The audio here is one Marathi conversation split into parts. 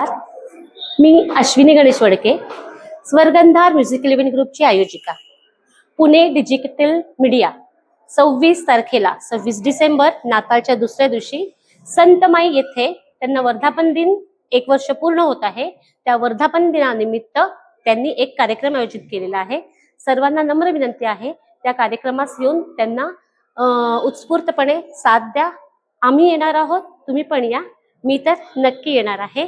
मी अश्विनी गणेश वडके स्वर्गंधार म्युझिक इलेव्हन ग्रुपची आयोजिका. पुणे डिजिटल मीडिया सव्वीस तारखेला सव्वीस डिसेंबर नाताळच्या दुसऱ्या दिवशी संतमाई येथे त्यांना वर्धापन दिन एक वर्ष पूर्ण होत आहे. त्या वर्धापन दिनानिमित्त त्यांनी एक कार्यक्रम आयोजित केलेला आहे. सर्वांना नम्र विनंती आहे त्या कार्यक्रमास येऊन त्यांना उत्स्फूर्तपणे साथ द्या. आम्ही येणार आहोत तुम्ही पण या. मी तर नक्की येणार आहे.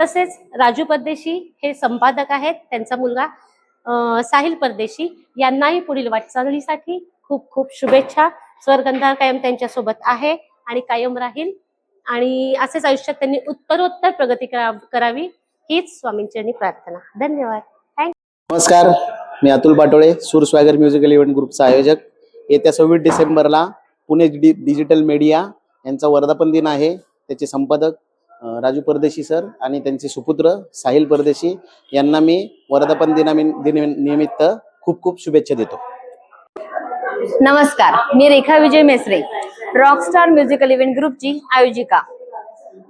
तसेच राजू परदेशी हे संपादक आहेत. त्यांचा मुलगा साहिल परदेशी यांनाही पुढील वाटचालीसाठी खूप खूप शुभेच्छा. स्वर्गंधार कायम त्यांच्यासोबत आहे आणि कायम राहील. आणि असेच आयुष्यात त्यांनी उत्तरोत्तर प्रगती करा- करावी हीच स्वामींची प्रार्थना. धन्यवाद. नमस्कार. मी अतुल पाटोळे सूर स्वागर म्युझिकल इव्हेंट ग्रुपचा आयोजक. येत्या सव्वीस डिसेंबरला पुणे डि डिजिटल मीडिया यांचा वर्धापन दिन आहे. त्याचे संपादक राजू परदेशी सर आणि त्यांचे सुपुत्र साहिल परदेशी यांना मी वर्धापन दिनामि दिन निमित्त खूप खूप शुभेच्छा देतो. नमस्कार मी Rekha Vijay Mesare rockstar musical event ग्रुपची आयोजिका.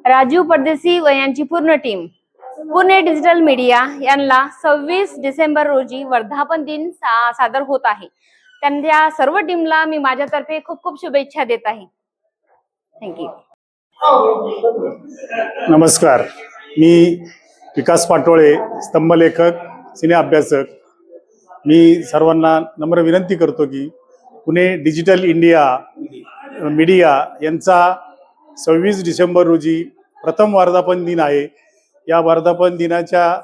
राजीव परदेशी व यांची पूर्ण टीम पुणे डिजिटल मीडिया यांना सव्वीस डिसेंबर रोजी वर्धापन दिन सा- सादर होत आहे. त्यांच्या सर्व टीमला मी माझ्यातर्फे खूप खूप शुभेच्छा देत आहे. थँक्यू नमस्कार. मी विकास पाटोळे स्तंभलेखक सिने अभ्यासक. मी सर्वांना नम्र विनंती करतो की पुणे डिजिटल इंडिया मीडिया यांचा सव्वीस डिसेंबर रोजी प्रथम वर्धापन दिन आहे. या वर्धापन दिनाच्या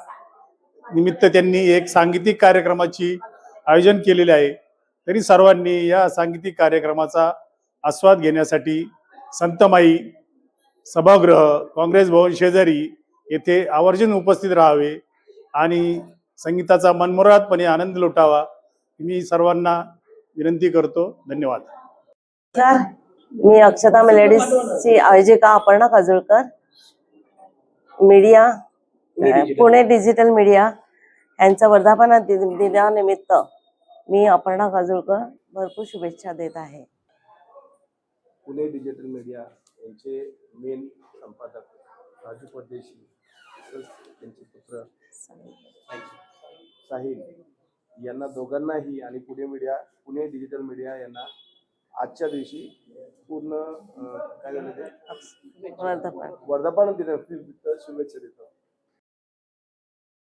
निमित्त त्यांनी एक सांगीतिक कार्यक्रमाची आयोजन केलेले आहे. तरी सर्वांनी या सांगीतिक कार्यक्रमाचा आस्वाद घेण्यासाठी संतमाई सभागृह काँग्रेस भवन शेजारी येथे आवर्जून उपस्थित राहावे आणि संगीताचा मनमुरादपणे आनंद लुटावा मी सर्वांना विनंती करतो. धन्यवाद. मी अक्षता मेलेडीजची आयोजिका Aparna Kajolkar media. Pune digital media यांच्या वर्धापन दिन- दिनानिमित्त मी अपर्णा काजोळकर भरपूर शुभेच्छा देत आहे. पुणे डिजिटल मीडिया यांचे मेन संपादक राजू परदेशी तसंच त्यांचे पुत्र साहिल. यांना दोघांनाही आणि Pune media Pune digital media यांना आजच्या दिवशी पूर्ण काय झालं ते? वर्धापन. वर्धापन दिनानिमित्त शुभेच्छा देतो.